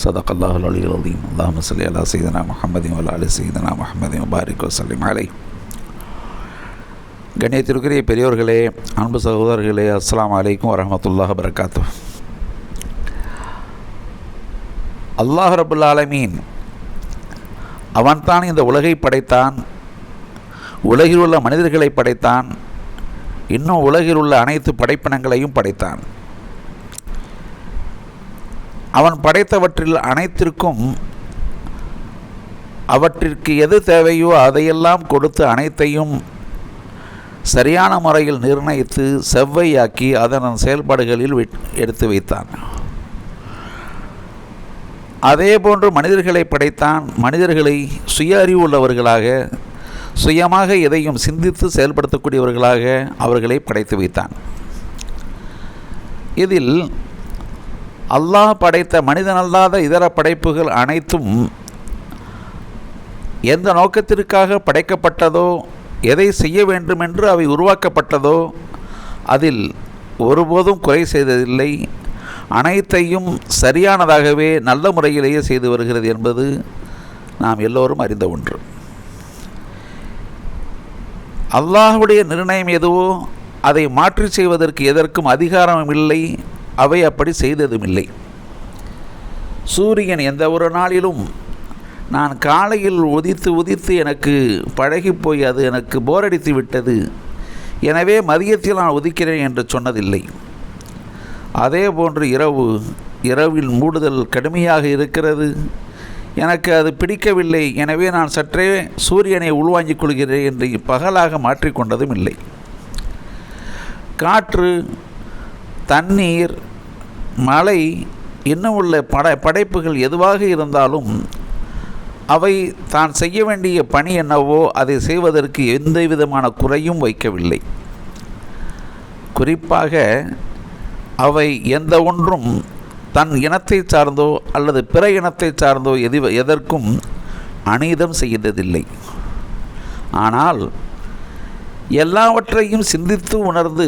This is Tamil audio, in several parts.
صدق الله العلي العظيم اللهم صل على سيدنا محمد وعلى آل سيدنا محمد وبارك وسلم عليه கண்ணியத்திற்குரிய பெரியோர்களே அன்பு சகோதரர்களே அஸ்ஸலாமு அலைக்கும் வரஹமத்துல்லாஹ் வரகாத்து அல்லாஹ் ரபுல் ஆலமீன் அவன்தான் இந்த உலகை படைத்தான் உலகில் உள்ள மனிதர்களை படைத்தான் இன்னும் உலகில் உள்ள அனைத்து படைப்பினங்களையும் படைத்தான் அவன் படைத்தவற்றில் அனைத்திற்கும் அவற்றிற்கு எது தேவையோ அதையெல்லாம் கொடுத்து அனைத்தையும் சரியான முறையில் நிர்ணயித்து செவ்வையாக்கி அதன் செயல்பாடுகளில் எடுத்து வைத்தான். அதே போன்று மனிதர்களை படைத்தான். மனிதர்களை சுய அறிவு உள்ளவர்களாக சுயமாக எதையும் சிந்தித்து செயல்படுத்தக்கூடியவர்களாக அவர்களை படைத்து வைத்தான். இதில் அல்லாஹ் படைத்த மனிதனல்லாத இதர படைப்புகள் அனைத்தும் எந்த நோக்கத்திற்காக படைக்கப்பட்டதோ எதை செய்ய வேண்டுமென்று அவை உருவாக்கப்பட்டதோ அதில் ஒருபோதும் குறை செய்ததில்லை. அனைத்தையும் சரியானதாகவே நல்ல முறையிலேயே செய்து வருகிறது என்பது நாம் எல்லோரும் அறிந்த ஒன்று. அல்லாஹுடைய நிர்ணயம் எதுவோ அதை மாற்றி செய்வதற்கு எதற்கும் அதிகாரம் இல்லை. அவை அப்படி செய்ததும் இல்லை சூரியன் எந்த ஒரு நாளிலும் நான் காலையில் உதித்து உதித்து எனக்கு பழகிப்போய் அது எனக்கு போரடித்து விட்டது. எனவே மதியத்தில் நான் உதிக்கிறேன் என்று சொன்னதில்லை. அதே போன்று இரவு இரவில் மூடுதல் கடுமையாக இருக்கிறது. எனக்கு அது பிடிக்கவில்லை. எனவே நான் சற்றே சூரியனை உள்வாங்கிக் கொள்கிறேன் என்று பகலாக மாற்றிக்கொண்டதும் இல்லை காற்று தண்ணீர் மழை இன்னும் உள்ள பட படைப்புகள் எதுவாக இருந்தாலும் அவை தான் செய்ய வேண்டிய பணி என்னவோ அதை செய்வதற்கு எந்த விதமான குறையும் வைக்கவில்லை. குறிப்பாக அவை எந்த ஒன்றும் தன் இனத்தை சார்ந்தோ அல்லது பிற இனத்தை சார்ந்தோ எது எதற்கும் அநீதம் செய்ததில்லை. ஆனால் எல்லாவற்றையும் சிந்தித்து உணர்ந்து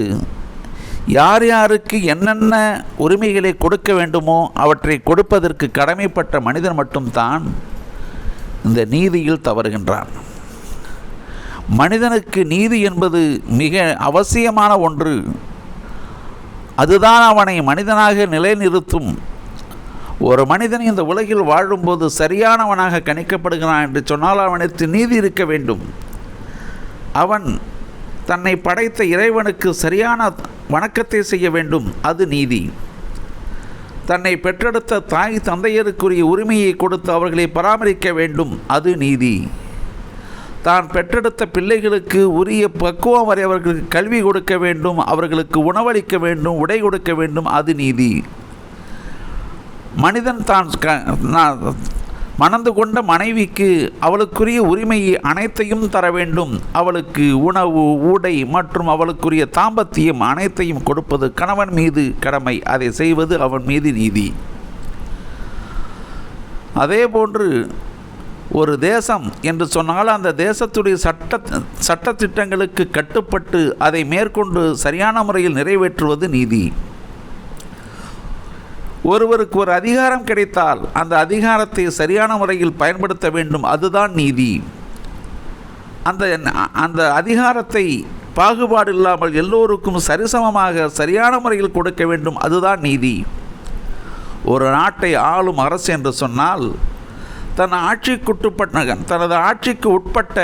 யார் யாருக்கு என்னென்ன உரிமைகளை கொடுக்க வேண்டுமோ அவற்றை கொடுப்பதற்கு கடமைப்பட்ட மனிதன் மட்டும்தான் இந்த நீதியில் தவறுகின்றான். மனிதனுக்கு நீதி என்பது மிக அவசியமான ஒன்று. அதுதான் அவனை மனிதனாக நிலைநிறுத்தும். ஒரு மனிதன் இந்த உலகில் வாழும்போது சரியானவனாக கணிக்கப்படுகிறான் என்று சொன்னால் அவனுக்கு நீதி இருக்க வேண்டும். அவன் தன்னை படைத்த இறைவனுக்கு சரியான வணக்கத்தை செய்ய வேண்டும் அது நீதி. தன்னை பெற்றெடுத்த தாய் தந்தையருக்குரிய உரிமையை கொடுத்து அவர்களை பராமரிக்க வேண்டும் அது நீதி. தான் பெற்றெடுத்த பிள்ளைகளுக்கு உரிய பக்குவம் வரை அவர்களுக்கு கல்வி கொடுக்க வேண்டும் அவர்களுக்கு உணவளிக்க வேண்டும் உடை கொடுக்க வேண்டும் அது நீதி. மனிதன் தான் மணந்து கொண்ட மனைவிக்கு அவளுக்குரிய உரிமையை அனைத்தையும் தர வேண்டும். அவளுக்கு உணவு ஊடை மற்றும் அவளுக்குரிய தாம்பத்தியம் அனைத்தையும் கொடுப்பது கணவன் மீது கடமை. அதை செய்வது அவன் மீது நீதி. அதே போன்று ஒரு தேசம் என்று சொன்னால் அந்த தேசத்துடைய சட்ட சட்டத்திட்டங்களுக்கு கட்டுப்பட்டு அதை மேற்கொண்டு சரியான முறையில் நிறைவேற்றுவது நீதி. ஒருவருக்கு ஒரு அதிகாரம் கிடைத்தால் அந்த அதிகாரத்தை சரியான முறையில் பயன்படுத்த வேண்டும் அதுதான் நீதி. அந்த அந்த அதிகாரத்தை பாகுபாடு இல்லாமல் எல்லோருக்கும் சரிசமமாக சரியான முறையில் கொடுக்க வேண்டும் அதுதான் நீதி. ஒரு நாட்டை ஆளும் அரசு என்று சொன்னால் தன் ஆட்சிக்குட்டுப்பட்ட தனது ஆட்சிக்கு உட்பட்ட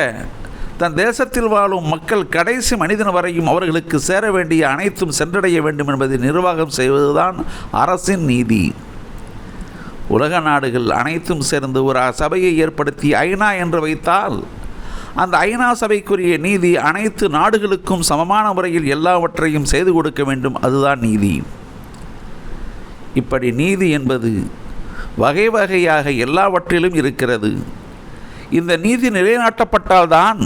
தன் தேசத்தில் வாழும் மக்கள் கடைசி மனிதன் வரையும் அவர்களுக்கு சேர வேண்டிய அனைத்தும் சென்றடைய வேண்டும் என்பதை நிர்வாகம் செய்வதுதான் அரசின் நீதி. உலக நாடுகள் அனைத்தும் சேர்ந்து ஒரு சபையை ஏற்படுத்தி ஐநா என்று வைத்தால் அந்த ஐநா சபைக்குரிய நீதி அனைத்து நாடுகளுக்கும் சமமான முறையில் எல்லாவற்றையும் செய்து கொடுக்க வேண்டும் அதுதான் நீதி. இப்படி நீதி என்பது வகை வகையாக எல்லாவற்றிலும் இருக்கிறது. இந்த நீதி நிலைநாட்டப்பட்டால்தான்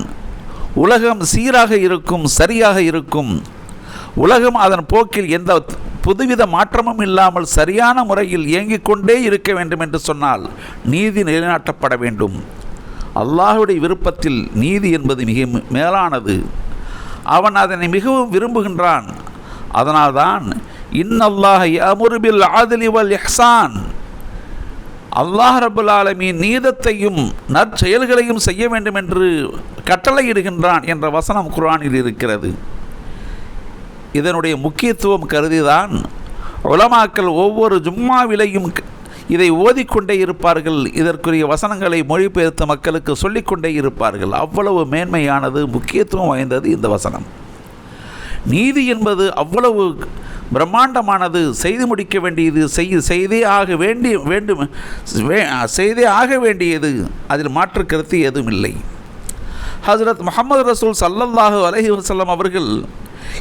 உலகம் சீராக இருக்கும் சரியாக இருக்கும். உலகம் அதன் போக்கில் எந்த புதுவித மாற்றமும் இல்லாமல் சரியான முறையில் இயங்கிக் கொண்டே இருக்க வேண்டும் என்று சொன்னால் நீதி நிலைநாட்டப்பட வேண்டும். அல்லாஹுடைய விருப்பத்தில் நீதி என்பது மிக மேலானது. அவன் அதனை மிகவும் விரும்புகின்றான். அதனால்தான் இன்னல்லாஹ் அமுருபில் ஆதிலி வல் அல்லாஹ் ரபுல் ஆலமீன் நீதத்தையும் நற்செயல்களையும் செய்ய வேண்டும் என்று கட்டளையிடுகின்றான் என்ற வசனம் குர்ஆனில் இருக்கிறது. இதனுடைய முக்கியத்துவம் கருதிதான் உலமாக்கள் ஒவ்வொரு ஜும்மாவிலையும் இதை ஓதிக்கொண்டே இருப்பார்கள். இதற்குரிய வசனங்களை மொழிபெயர்த்த மக்களுக்கு சொல்லிக்கொண்டே இருப்பார்கள். அவ்வளவு மேன்மையானது முக்கியத்துவம் வாய்ந்தது இந்த வசனம். நீதி என்பது அவ்வளவு பிரம்மாண்டமானது செய்து முடிக்க வேண்டியது செய் செய்தே ஆக வேண்டிய வேண்டும் செய்தே ஆக வேண்டியது அதில் மாற்று கருத்து எதுவும் இல்லை. ஹசரத் முகமது ரசூல் சல்லல்லாஹு அலஹி வசல்லம் அவர்கள்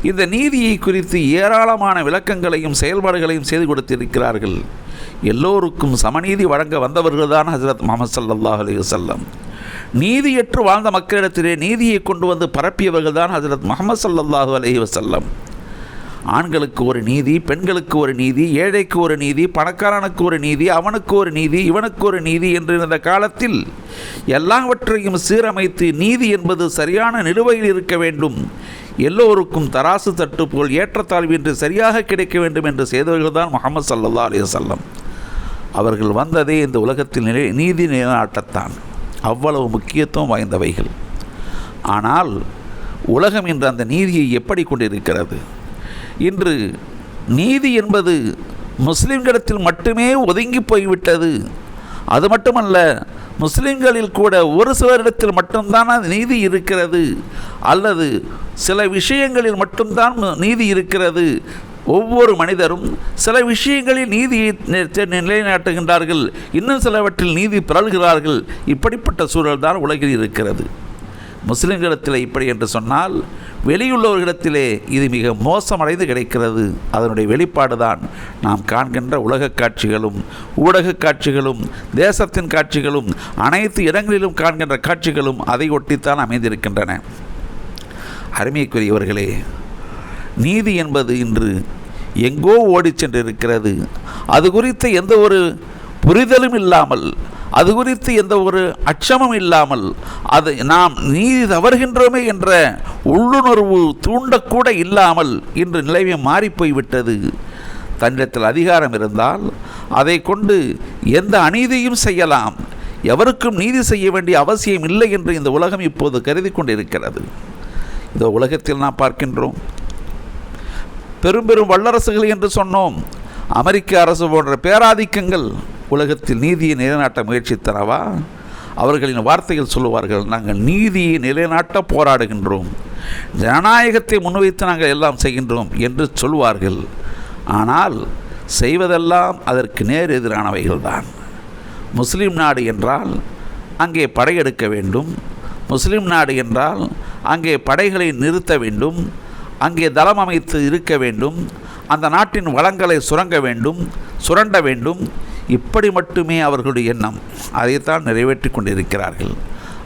இந்த நீதியை குறித்து ஏராளமான விளக்கங்களையும் செயல்பாடுகளையும் செய்து கொடுத்திருக்கிறார்கள். எல்லோருக்கும் சமநீதி வழங்க வந்தவர்கள்தான் ஹசரத் முகமது சல்லல்லாஹு அலி வஸல்லம். நீதியற்று வாழ்ந்த மக்களிடத்திலே நீதியை கொண்டு வந்து பரப்பியவர்கள் தான் ஹசரத் முகமது சல்லல்லாஹு அலைஹி வசல்லம் ஆண்களுக்கு ஒரு நீதி பெண்களுக்கு ஒரு நீதி ஏழைக்கு ஒரு நீதி பணக்காரனுக்கு ஒரு நீதி அவனுக்கு ஒரு நீதி இவனுக்கு ஒரு நீதி என்று இருந்த காலத்தில் எல்லாவற்றையும் சீரமைத்து நீதி என்பது சரியான நிலுவையில் இருக்க வேண்டும். எல்லோருக்கும் தராசு தட்டு போல் ஏற்றத்தாழ்வின்றி சரியாக கிடைக்க வேண்டும் என்று செய்தவர்கள்தான் முகமது சல்லா அலைஹி அவர்கள் வந்ததே இந்த உலகத்தில் நிலை நீதி நிலைநாட்டத்தான். அவ்வளவு முக்கியத்துவம் வாய்ந்தவைகள். ஆனால் உலகம் இன்று அந்த நீதியை எப்படி கொண்டிருக்கிறது? இன்று நீதி என்பது முஸ்லிம்களிடத்தில் மட்டுமே ஒதுங்கி போய்விட்டது. அது மட்டுமல்ல முஸ்லிம்களில் கூட ஒரு சிலரிடத்தில் மட்டும்தான் நீதி இருக்கிறது. அல்லது சில விஷயங்களில் மட்டும்தான் நீதி இருக்கிறது. ஒவ்வொரு மனிதரும் சில விஷயங்களில் நீதியை நிலைநாட்டுகின்றார்கள். இன்னும் சிலவற்றில் நீதி பிறழ்கிறார்கள். இப்படிப்பட்ட சூழல் தான் உலகில் இருக்கிறது. முஸ்லிம்களிடத்தில் இப்படி என்று சொன்னால் வெளியுள்ளவர்களிடத்திலே இது மிக மோசமடைந்து கிடைக்கிறது. அதனுடைய வெளிப்பாடு தான் நாம் காண்கின்ற உலகக் காட்சிகளும் ஊடகக் காட்சிகளும் தேசத்தின் காட்சிகளும் அனைத்து இடங்களிலும் காண்கின்ற காட்சிகளும் அதை ஒட்டித்தான் அமைந்திருக்கின்றன. அருமைக்குரியவர்களே நீதி என்பது இன்று எங்கோ ஓடிச் சென்றிருக்கிறது. அது குறித்த எந்த ஒரு புரிதலும் இல்லாமல் அது குறித்து எந்த ஒரு அச்சமும் இல்லாமல் அது நாம் நீதி தவறுகின்றோமே என்ற உள்ளுணர்வு தூண்டக்கூட இல்லாமல் இன்று நிலைமை மாறிப்போய்விட்டது. தன்னிடத்தில் அதிகாரம் இருந்தால் அதை கொண்டு எந்த அநீதியும் செய்யலாம். எவருக்கும் நீதி செய்ய வேண்டிய அவசியம் இல்லை என்று இந்த உலகம் இப்போது கருதி கொண்டிருக்கிறது. இந்த உலகத்தில் நாம் பார்க்கின்றோம். பெரும் பெரும் வல்லரசுகள் என்று சொன்னோம். அமெரிக்க அரசு போன்ற பேராதிக்கங்கள் உலகத்தில் நீதியை நிலைநாட்ட முயற்சித்தனவா? அவர்களின் வார்த்தைகள் சொல்லுவார்கள் நாங்கள் நீதியை நிலைநாட்ட போராடுகின்றோம். ஜனநாயகத்தை முன்வைத்து நாங்கள் எல்லாம் செய்கின்றோம் என்று சொல்வார்கள் ஆனால் செய்வதெல்லாம் அதற்கு நேர் எதிரானவைகள் தான் முஸ்லீம் நாடு என்றால் அங்கே படையெடுக்க வேண்டும். முஸ்லீம் நாடு என்றால் அங்கே படைகளை நிறுத்த வேண்டும். அங்கே தளம் அமைத்து இருக்க வேண்டும். அந்த நாட்டின் வளங்களை சுரங்க வேண்டும் சுரண்ட வேண்டும். இப்படி மட்டுமே அவர்களுடைய எண்ணம். அதைத்தான் நிறைவேற்றி கொண்டிருக்கிறார்கள்.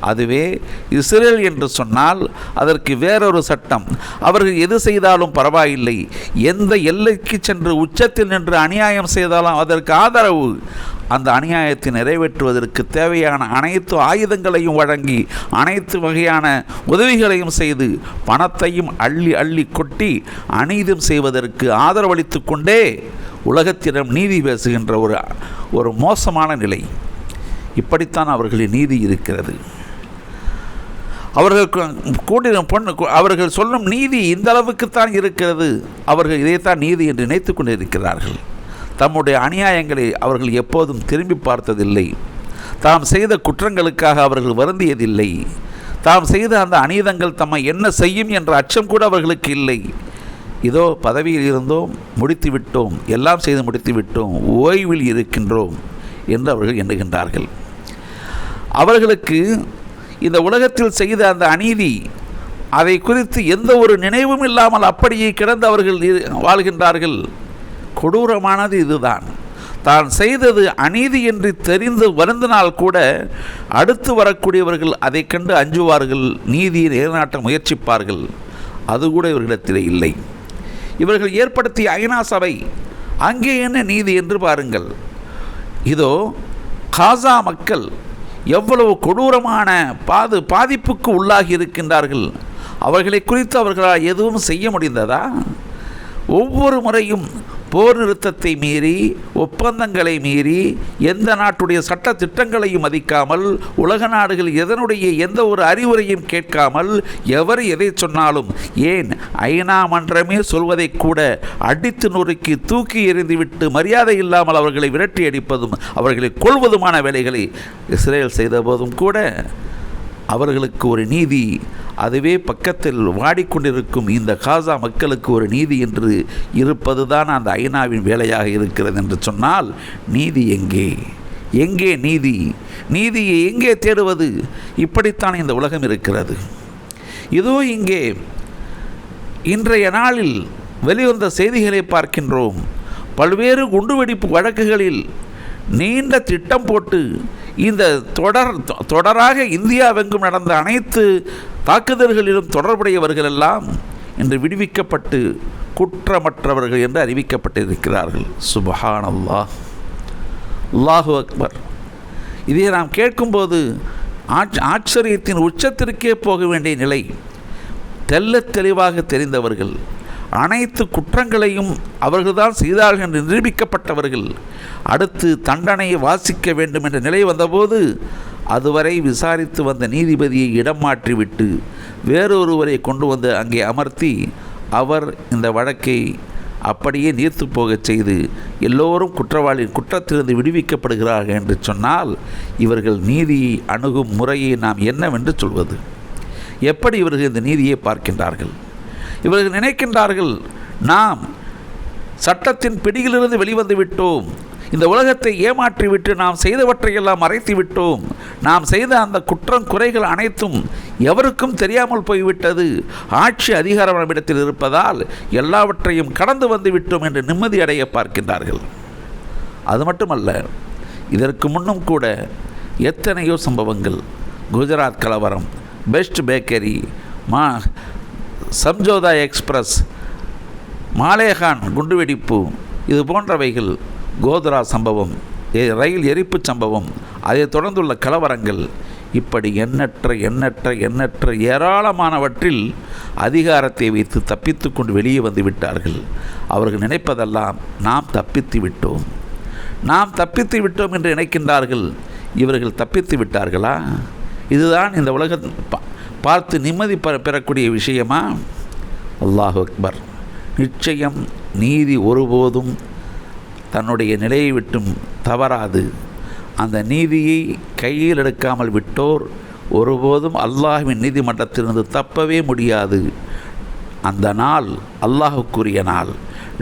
அதுவே இஸ்ரேல் என்று சொன்னால் அதற்கு வேறொரு சட்டம். அவர்கள் எது செய்தாலும் பரவாயில்லை. எந்த எல்லைக்கு சென்று உச்சத்தில் நின்று அநியாயம் செய்தாலும் அதற்கு ஆதரவு. அந்த அநியாயத்தை நிறைவேற்றுவதற்கு தேவையான அனைத்து ஆயுதங்களையும் வழங்கி அனைத்து வகையான உதவிகளையும் செய்து பணத்தையும் அள்ளி அள்ளி கொட்டி அநீதம் செய்வதற்கு ஆதரவளித்து கொண்டே உலகத்திடம் நீதி பேசுகின்ற ஒரு ஒரு மோசமான நிலை. இப்படித்தான் அவர்களின் நீதி இருக்கிறது. அவர்கள் கூட்டின பொண்ணு அவர்கள் சொல்லும் நீதி இந்த அளவுக்குத்தான் இருக்கிறது. அவர்கள் இதைத்தான் நீதி என்று நினைத்து கொண்டிருக்கிறார்கள். தம்முடைய அநியாயங்களை அவர்கள் எப்போதும் திரும்பி பார்த்ததில்லை. தாம் செய்த குற்றங்களுக்காக அவர்கள் வருந்தியதில்லை. தாம் செய்த அந்த அநீதங்கள் தம்மை என்ன செய்யும் என்ற அச்சம் கூட அவர்களுக்கு இல்லை. இதோ பதவியில் இருந்தோம் முடித்து விட்டோம் எல்லாம் செய்து முடித்து விட்டோம் ஓய்வில் இருக்கின்றோம் என்று அவர்கள் எண்ணுகின்றார்கள். அவர்களுக்கு இந்த உலகத்தில் செய்த அந்த அநீதி அதை குறித்து எந்த ஒரு நினைவும் இல்லாமல் அப்படியே கிடந்து அவர்கள் வாழ்கின்றார்கள். கொடூரமானது இதுதான். தான் செய்தது அநீதி என்று தெரிந்து வருந்தினால் கூட அடுத்து வரக்கூடியவர்கள் அதை கண்டு அஞ்சுவார்கள் நீதியை நிலைநாட்ட முயற்சிப்பார்கள். அது கூட இவர்களிடத்திலே இல்லை. இவர்கள் ஏற்படுத்திய ஐநா சபை அங்கே என்ன நீதி என்று பாருங்கள். இதோ காசா மக்கள் எவ்வளவு கொடூரமான பாது பாதிப்புக்கு உள்ளாகி இருக்கின்றார்கள். அவர்களை குறித்து அவர்களால் எதுவும் செய்ய முடிந்ததா? ஒவ்வொரு முறையும் போர் நிறுத்தத்தை மீறி ஒப்பந்தங்களை மீறி எந்த நாட்டுடைய சட்ட திட்டங்களையும் மதிக்காமல் உலக நாடுகள் எதனுடைய எந்த ஒரு அறிவுரையும் கேட்காமல் எவர் எதை சொன்னாலும் ஏன் ஐநா மன்றமே சொல்வதை கூட அடித்து நொறுக்கி தூக்கி எறிந்துவிட்டு மரியாதை இல்லாமல் அவர்களை விரட்டி அடிப்பதும் அவர்களை கொள்வதுமான வேலைகளை இஸ்ரேல் செய்தபோதும் கூட அவர்களுக்கு ஒரு நீதி அதுவே பக்கத்தில் வாடிக்கொண்டிருக்கும் இந்த காசா மக்களுக்கு ஒரு நீதி என்று இருப்பது தான் அந்த ஐநாவின் வேலையாக இருக்கிறது என்று சொன்னால் நீதி எங்கே? எங்கே நீதி? நீதியை எங்கே தேடுவது? இப்படித்தான் இந்த உலகம் இருக்கிறது. இதோ இங்கே இன்றைய நாளில் வெளிவந்த செய்திகளை பார்க்கின்றோம். பல்வேறு குண்டுவெடிப்பு வழக்குகளில் நீண்ட திட்டம் போட்டு இந்த தொடர் தொடராக இந்தியாவெங்கும் நடந்த அனைத்து தாக்குதல்களிலும் தொடர்புடையவர்கள் எல்லாம் இன்று விடுவிக்கப்பட்டு குற்றமற்றவர்கள் என்று அறிவிக்கப்பட்டிருக்கிறார்கள். சுபஹான் அல்லாஹ் அல்லாஹு அக்பர். இதை நாம் கேட்கும்போது ஆச் ஆச்சரியத்தின் உச்சத்திற்கே போக வேண்டிய நிலை தெல்ல தெளிவாக தெரிந்தவர்கள் அனைத்து குற்றங்களையும் அவர்கள்தான் செய்தார்கள் என்று நிரூபிக்கப்பட்டவர்கள். அடுத்து தண்டனையை வாசிக்க வேண்டும் என்ற நிலை வந்தபோது அதுவரை விசாரித்து வந்த நீதிபதியை இடம் மாற்றிவிட்டு வேறொருவரை கொண்டு வந்து அங்கே அமர்த்தி அவர் இந்த வழக்கை அப்படியே நீர்த்து போகச் செய்து எல்லோரும் குற்றவாளி குற்றத்திலிருந்து விடுவிக்கப்படுகிறார்கள் என்று சொன்னால் இவர்கள் நீதியை அணுகும் முறையை நாம் என்னவென்று சொல்வது? எப்படி இவர்கள் இந்த நீதியை பார்க்கின்றார்கள்? இவர்கள் நினைக்கின்றார்கள் நாம் சட்டத்தின் பிடியிலிருந்து வெளிவந்து விட்டோம் இந்த உலகத்தை ஏமாற்றிவிட்டு நாம் செய்தவற்றையெல்லாம் மறைத்து விட்டோம் நாம் செய்த அந்த குற்றம் குறைகள் அனைத்தும் எவருக்கும் தெரியாமல் போய்விட்டது. ஆட்சி அதிகாரம் நம்மிடத்தில் இருப்பதால் எல்லாவற்றையும் கடந்து வந்து விட்டோம் என்று நிம்மதி அடைய பார்க்கின்றார்கள். அது மட்டுமல்ல இதற்கு முன்னும் கூட எத்தனையோ சம்பவங்கள். குஜராத் கலவரம் பெஸ்ட் பேக்கரி மா சம்ஜோதா எக்ஸ்பிரஸ் மாலேகான் குண்டுவெடிப்பு இது போன்றவைகள் கோத்ரா சம்பவம் ரயில் எரிப்பு சம்பவம் அதைத் தொடர்ந்துள்ள கலவரங்கள் இப்படி எண்ணற்ற எண்ணற்ற எண்ணற்ற ஏராளமானவற்றில் அதிகாரத்தை வைத்து தப்பித்து கொண்டு வெளியே வந்து விட்டார்கள். அவர்கள் நினைப்பதெல்லாம் நாம் தப்பித்து விட்டோம். நாம் தப்பித்து விட்டோம் என்று நினைக்கின்றார்கள். இவர்கள் தப்பித்து விட்டார்களா? இதுதான் இந்த உலக பார்த்து நிம்மதி பெற பெறக்கூடிய விஷயமா? அல்லாஹ் அக்பர். நிச்சயம் நீதி ஒருபோதும் தன்னுடைய நிலையை விட்டும் தவறாது. அந்த நீதியை கையில் எடுக்காமல் விட்டோர் ஒருபோதும் அல்லாஹ்வின் நீதிமன்றத்திலிருந்து தப்பவே முடியாது. அந்த நாள் அல்லாஹுக்குரிய நாள்.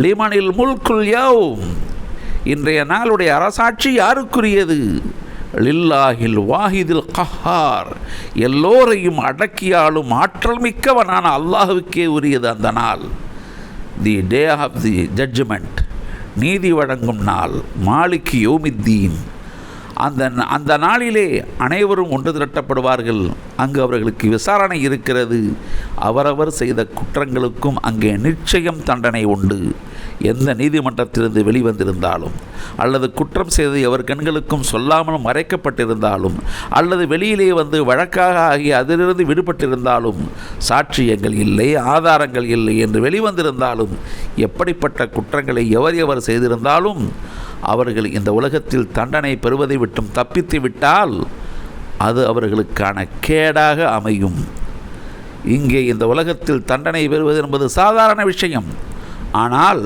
லிமனில் முல்குல் யாவும் இன்றைய நாளுடைய அரசாட்சி யாருக்குரியது? லில்லாஹில் வாஹிதில் கஹார். எல்லோரையும் அடக்கியாலும் ஆற்றல் மிக்கவனான அல்லாஹுக்கே உரியது அந்த நாள். தி டே ஆஃப் தி ஜட்ஜ்மெண்ட் நீதி வழங்கும் நாள். மாலிக்கு யோமித்தீன். அந்த அந்த நாளிலே அனைவரும் ஒன்று திரட்டப்படுவார்கள். அங்கு அவர்களுக்கு விசாரணை இருக்கிறது. அவரவர் செய்த குற்றங்களுக்கும் அங்கே நிச்சயம் தண்டனை உண்டு. எந்த நீதிமன்றத்திலிருந்து வெளிவந்திருந்தாலும் அல்லது குற்றம் செய்து எவர் கண்களுக்கும் சொல்லாமல் மறைக்கப்பட்டிருந்தாலும் அல்லது வெளியிலே வந்து வழக்காக ஆகி அதிலிருந்து விடுபட்டிருந்தாலும் சாட்சியங்கள் இல்லை ஆதாரங்கள் இல்லை என்று வெளிவந்திருந்தாலும் எப்படிப்பட்ட குற்றங்களை எவர் எவர் செய்திருந்தாலும் அவர்கள் இந்த உலகத்தில் தண்டனை பெறுவதை விட்டும் தப்பித்து விட்டால் அது அவர்களுக்கான கேடாக அமையும். இங்கே இந்த உலகத்தில் தண்டனை பெறுவது என்பது சாதாரண விஷயம். ஆனால்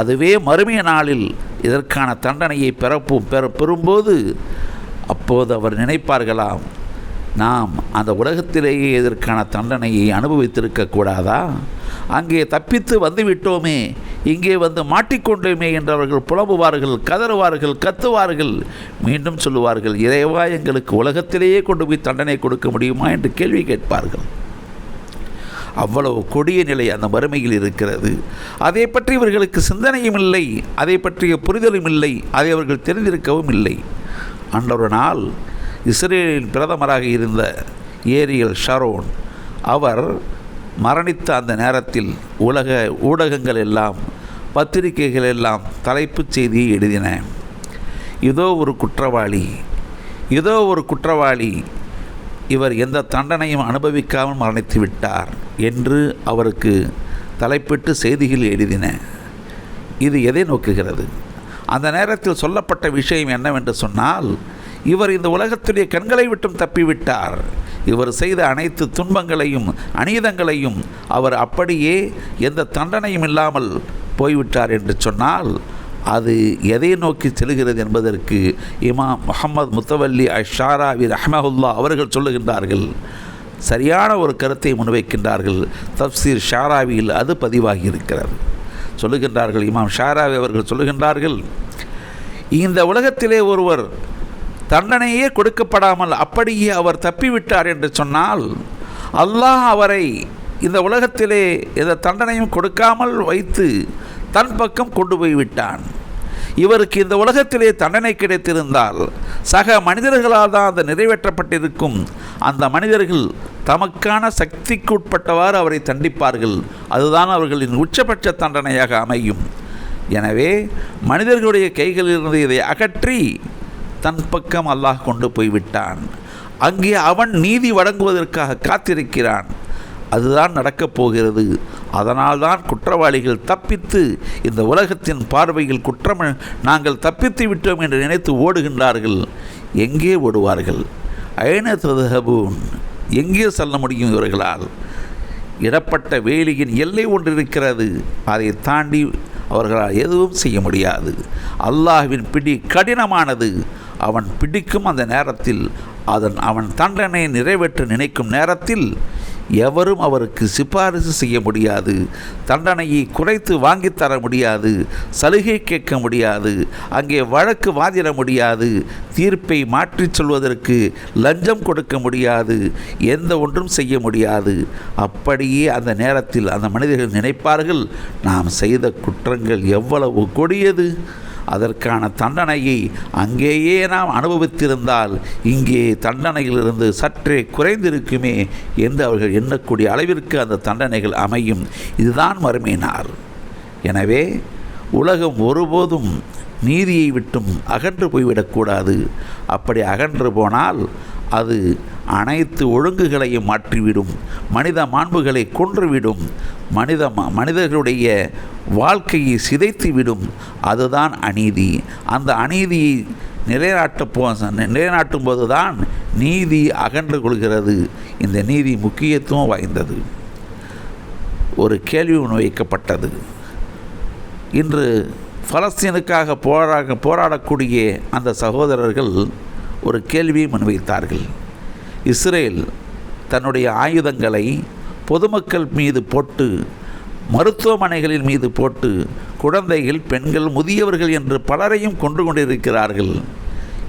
அதுவே மறுமைய நாளில் இதற்கான தண்டனையை பெறப்பும் பெற பெறும்போது அப்போது அவர் நினைப்பார்களாம் நாம் அந்த உலகத்திலேயே இதற்கான தண்டனையை அனுபவித்திருக்க கூடாதா? அங்கே தப்பித்து வந்துவிட்டோமே இங்கே வந்து மாட்டிக்கொண்டோமே என்றவர்கள் புலம்புவார்கள் கதறுவார்கள் கத்துவார்கள். மீண்டும் சொல்லுவார்கள் இறைவா எங்களுக்கு உலகத்திலேயே கொண்டு போய் தண்டனை கொடுக்க முடியுமா? என்று கேள்வி கேட்பார்கள். அவ்வளவு கொடிய நிலை அந்த வறுமையில் இருக்கிறது. அதை பற்றி இவர்களுக்கு சிந்தனையும் இல்லை அதை பற்றிய புரிதலும் இல்லை அதை அவர்கள் தெரிந்திருக்கவும் இல்லை. அன்றொரு நாள் இஸ்ரேலின் பிரதமராக இருந்த ஏரியல் ஷரோன் அவர் மரணித்த அந்த நேரத்தில் உலக ஊடகங்கள் எல்லாம் பத்திரிகைகள் எல்லாம் தலைப்புச் செய்தியை எழுதின. இதோ ஒரு குற்றவாளி இதோ ஒரு குற்றவாளி இவர் எந்த தண்டனையும் அனுபவிக்காமல் மரணித்து விட்டார். என்று அவருக்கு தலைப்பிட்டு செய்திகள் எழுதின. இது எதை நோக்குகிறது? அந்த நேரத்தில் சொல்லப்பட்ட விஷயம் என்னவென்று சொன்னால் இவர் இந்த உலகத்துடைய கண்களை விட்டும் தப்பிவிட்டார். இவர் செய்த அனைத்து துன்பங்களையும் அநீதங்களையும் அவர் அப்படியே எந்த தண்டனையும் இல்லாமல் போய்விட்டார் என்று சொன்னால் அது எதை நோக்கி செல்கிறது என்பதற்கு இமாம் முகமது முத்தவல்லி அஷாராவி ரஹமஹுல்லா அவர்கள் சொல்லுகின்றார்கள். சரியான ஒரு கருத்தை முன்வைக்கின்றார்கள். தப்சீர் ஷாராவியில் அது பதிவாகி இருக்கிறது சொல்லுகின்றார்கள் இமாம் ஷாராவி அவர்கள் சொல்லுகின்றார்கள் இந்த உலகத்திலே ஒருவர் தண்டனையே கொடுக்கப்படாமல் அப்படியே அவர் தப்பிவிட்டார் என்று சொன்னால் அல்லாஹ் அவரை இந்த உலகத்திலே எந்த தண்டனையும் கொடுக்காமல் வைத்து தன் பக்கம் கொண்டு போய் விட்டான் இவருக்கு இந்த உலகத்திலே தண்டனை கிடைத்திருந்தால் சக மனிதர்களால் தான் அது நிறைவேற்றப்பட்டிருக்கும். அந்த மனிதர்கள் தமக்கான சக்திக்கு உட்பட்டவாறு அவரை தண்டிப்பார்கள். அதுதான் அவர்களின் உச்சபட்ச தண்டனையாக அமையும். எனவே மனிதர்களுடைய கைகளிலிருந்து இதை அகற்றி தன் பக்கம் அல்லாஹ் கொண்டு போய்விட்டான். அங்கே அவன் நீதி வழங்குவதற்காக காத்திருக்கிறான். அதுதான் நடக்கப் போகிறது. அதனால்தான் குற்றவாளிகள் தப்பித்து இந்த உலகத்தின் பார்வையில் குற்றம் நாங்கள் தப்பித்து விட்டோம் என்று நினைத்து ஓடுகின்றார்கள். எங்கே ஓடுவார்கள்? ஐன எங்கே செல்ல முடியும் இவர்களால்? இடப்பட்ட வேலியின் எல்லை ஒன்று இருக்கிறது. அதை தாண்டி அவர்களால் எதுவும் செய்ய முடியாது. அல்லாஹ்வின் பிடி கடினமானது. அவன் பிடிக்கும் அந்த நேரத்தில் அதன் அவன் தண்டனை நிறைவேற்ற நினைக்கும் நேரத்தில் எவரும் அவருக்கு சிபாரிசு செய்ய முடியாது தண்டனையை குறைத்து வாங்கித்தர முடியாது சலுகை கேட்க முடியாது அங்கே வழக்கு வாதிட முடியாது தீர்ப்பை மாற்றிச் சொல்வதற்கு லஞ்சம் கொடுக்க முடியாது எந்த ஒன்றும் செய்ய முடியாது. அப்படியே அந்த நேரத்தில் அந்த மனிதர்கள் நினைப்பார்கள் நாம் செய்த குற்றங்கள் எவ்வளவு கொடியது? அதற்கான தண்டனையை அங்கேயே நாம் அனுபவித்திருந்தால் இங்கே தண்டனையிலிருந்து சற்றே குறைந்திருக்குமே என்று அவர்கள் எண்ணக்கூடிய அளவிற்கு அந்த தண்டனைகள் அமையும். இதுதான் மறுமையினார் எனவே உலகம் ஒருபோதும் நீதியை விட்டும் அகன்று போய்விடக்கூடாது. அப்படி அகன்று போனால் அது அனைத்து ஒழுங்குகளையும் மாற்றிவிடும் மனித மாண்புகளை கொன்றுவிடும் மனித ம- மனிதர்களுடைய வாழ்க்கையை சிதைத்துவிடும். அதுதான் அநீதி. அந்த அநீதியை நிலைநாட்டப்போ போ நிலைநாட்டும் போதுதான் நீதி அகன்று கொள்கிறது. இந்த நீதி முக்கியத்துவம் வாய்ந்தது. ஒரு கேள்வி முன்வைக்கப்பட்டது இன்று பலஸ்தீனுக்காக போராட போராடக்கூடிய அந்த சகோதரர்கள் ஒரு கேள்வியை முன்வைத்தார்கள். இஸ்ரேல் தன்னுடைய ஆயுதங்களை பொதுமக்கள் மீது போட்டு மருத்துவமனைகளின் மீது போட்டு குழந்தைகள் பெண்கள் முதியவர்கள் என்று பலரையும் கொன்று கொண்டிருக்கிறார்கள்.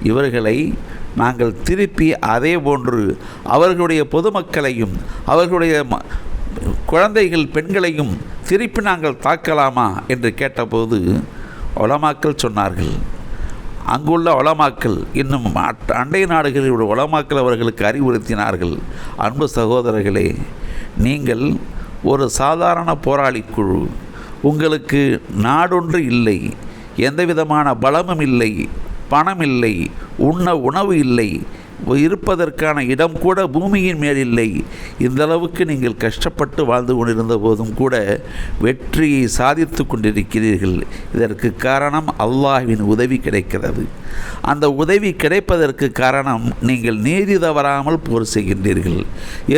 இவர்களை நாங்கள் திருப்பி அதே போன்று அவர்களுடைய பொதுமக்களையும் அவர்களுடைய ம- குழந்தைகள் பெண்களையும் திருப்பி நாங்கள் தாக்கலாமா? என்று கேட்டபோது உலமாக்கள் சொன்னார்கள் அங்குள்ள வளமாக்கள் இன்னும் அண்டை நாடுகளில் உள்ள அவர்களுக்கு அறிவுறுத்தினார்கள். அன்பு சகோதரர்களே நீங்கள் ஒரு சாதாரண போராளி குழு. உங்களுக்கு நாடொன்று இல்லை எந்த விதமான பலமும் இல்லை பணம் இல்லை உண்ண உணவு இல்லை இருப்பதற்கான இடம் கூட பூமியின் மேல் இல்லை. இந்த அளவுக்கு நீங்கள் கஷ்டப்பட்டு வாழ்ந்து கொண்டிருந்த போதும் கூட வெற்றியை சாதித்து கொண்டிருக்கிறீர்கள். இதற்கு காரணம் அல்லாஹ்வின் உதவி கிடைக்கிறது. அந்த உதவி கிடைப்பதற்கு காரணம் நீங்கள் நீதி தவறாமல் போர் செய்கின்றீர்கள்.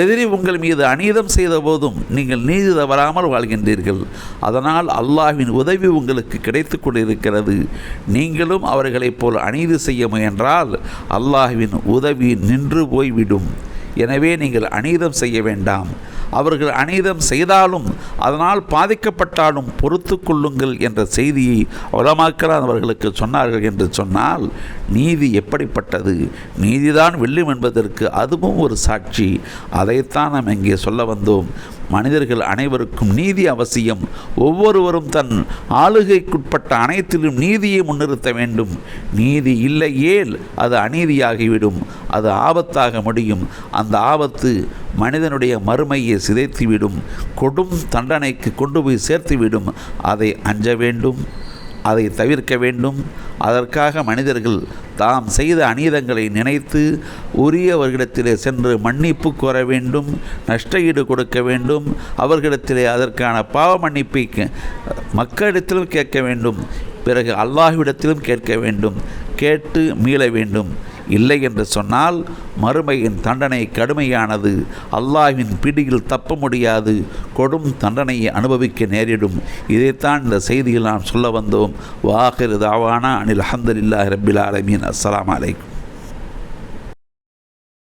எதிரி உங்கள் மீது அநீதம் செய்த போதும் நீங்கள் நீதி தவறாமல் வாழ்கின்றீர்கள். அதனால் அல்லாஹ்வின் உதவி உங்களுக்கு கிடைத்து கொண்டிருக்கிறது. நீங்களும் அவர்களைப் போல் அநீதி செய்ய முயன்றால் அல்லாஹ்வின் உதவி நின்று போய்விடும். எனவே நீங்கள் அநீதம் செய்ய வேண்டாம். அவர்கள் அநீதம் செய்தாலும் அதனால் பாதிக்கப்பட்டாலும் பொறுத்து கொள்ளுங்கள் என்ற செய்தியை உலமாக்கலான் அவர்களுக்கு சொன்னார்கள் என்று சொன்னால் நீதி எப்படிப்பட்டது? நீதிதான் வெல்லும் என்பதற்கு அதுவும் ஒரு சாட்சி. அதைத்தான் நாம் இங்கே சொல்ல வந்தோம். மனிதர்கள் அனைவருக்கும் நீதி அவசியம். ஒவ்வொருவரும் தன் ஆளுகைக்குட்பட்ட அனைத்திலும் நீதியை முன்னிறுத்த வேண்டும். நீதி இல்லையேல் அது அநீதியாகிவிடும். அது ஆபத்தாக முடியும். அந்த ஆபத்து மனிதனுடைய மறுமையை சிதைத்துவிடும். கொடும் தண்டனைக்கு கொண்டு போய் சேர்த்துவிடும். அதை அஞ்ச வேண்டும். அதை தவிர்க்க வேண்டும். அதற்காக மனிதர்கள் தாம் செய்த அநீதங்களை நினைத்து உரியவர்களிடத்திலே சென்று மன்னிப்பு கோர வேண்டும் நஷ்ட ஈடு கொடுக்க வேண்டும் அவர்களிடத்திலே அதற்கான பாவ மன்னிப்பை கே- மக்களிடத்திலும் கேட்க வேண்டும் பிறகு அல்லாஹ்விடத்திலும் கேட்க வேண்டும் கேட்டு மீள வேண்டும். இல்லை என்று சொன்னால் மறுமையின் தண்டனை கடுமையானது. அல்லாஹ்வின் பிடியில் தப்ப முடியாது. கொடும் தண்டனையை அனுபவிக்க நேரிடும். இதைத்தான் இந்த செய்தியில் நாம் சொல்ல வந்தோம். வாஹிரு தாவானா அனில் அஹமதுல்லாஹி ரபில் ஆலமீன். அஸ்லாம் அலைக்கும்.